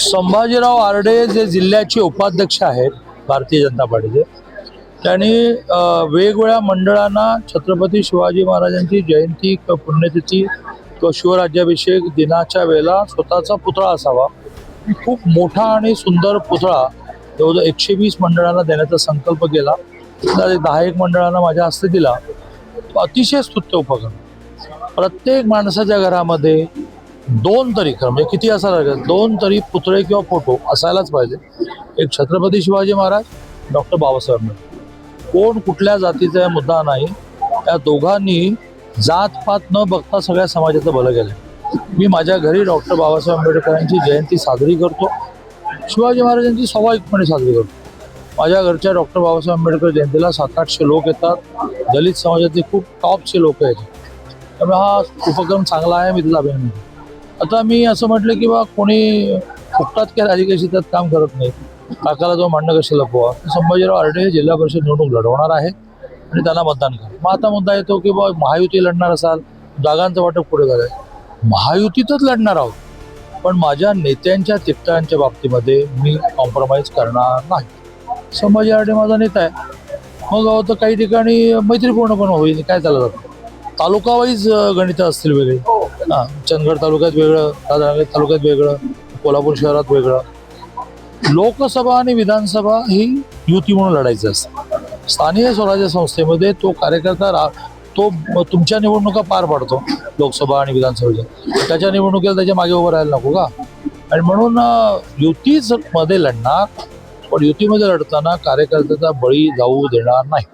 संभाजीराव आरडे जे जिल्ह्याचे उपाध्यक्ष आहेत भारतीय जनता पार्टीचे त्यांनी वेगवेगळ्या मंडळांना छत्रपती शिवाजी महाराजांची जयंती क- पुण्यतिथी किंवा शिवराज्याभिषेक दिनाच्या वेळेला स्वतःचा पुतळा असावा. खूप मोठा आणि सुंदर पुतळा जवळजवळ एकशे वीस मंडळांना देण्याचा संकल्प केला. तर दहा एक मंडळांना माझ्या हस्ते दिला. तो अतिशय स्तुत्य उपक्रम. प्रत्येक माणसाच्या घरामध्ये दोन तरी खरं म्हणजे किती असायला लागेल? दोन तरी पुतळे किंवा फोटो असायलाच पाहिजे. एक छत्रपती शिवाजी महाराज डॉक्टर बाबासाहेब आंबेडकर. कोण कुठल्या जातीचा मुद्दा नाही. त्या दोघांनी जात पात न बघता सगळ्या समाजाचं भलं केलं मी माझ्या घरी डॉक्टर बाबासाहेब आंबेडकरांची जयंती साजरी करतो. शिवाजी महाराजांची स्वाभाविकपणे साजरी करतो. माझ्या घरच्या डॉक्टर बाबासाहेब आंबेडकर जयंतीला सात आठशे लोक येतात. दलित समाजातले खूप टॉपचे लोक आहेत. त्यामुळे हा उपक्रम चांगला आहे मी तिला अभिनंदन आता मी असं म्हटलं की बा कोणी फुकटात काय राजकीय क्षेत्रात काम करत नाही. काकाला जो मांडणं कशाला पोहा संभाजीराव आरडे हे जिल्हा परिषद निवडणूक लढवणार आहे आणि त्यांना मतदान करा. मग आता मुद्दा येतो की बा महायुती लढणार असाल जागांचं वाटप पुढे झालंय महायुतीतच लढणार आहोत. पण माझ्या नेत्यांच्या तिकटांच्या बाबतीमध्ये मी कॉम्प्रोमाइज करणार नाही. संभाजी आरडे माझा नेता आहे. मग तर काही ठिकाणी मैत्रीपूर्ण पण होईल. काय चाललं जातं? तालुका वाईज गणितं असतील वेगळी. हो. हां चंदगड तालुक्यात वेगळं राधानगरी तालुक्यात वेगळं कोल्हापूर शहरात वेगळं. लोकसभा आणि विधानसभा ही युती म्हणून लढायचं असतं. स्थानिक स्वराज्य संस्थेमध्ये तो कार्यकर्ता रा तो तुमच्या निवडणुका पार पाडतो लोकसभा आणि विधानसभेच्या. त्याच्या निवडणुकीला त्याच्यामागे उभं राहायला नको का? आणि म्हणून युतीच मध्ये लढणार पण युतीमध्ये लढताना कार्यकर्त्याचा बळी जाऊ देणार नाही.